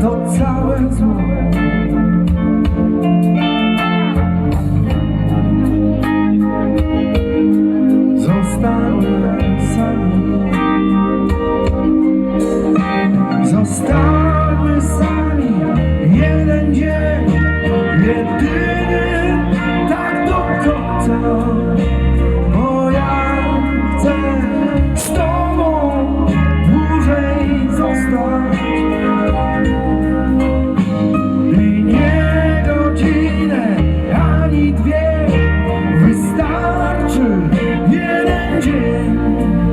to całe zło. dream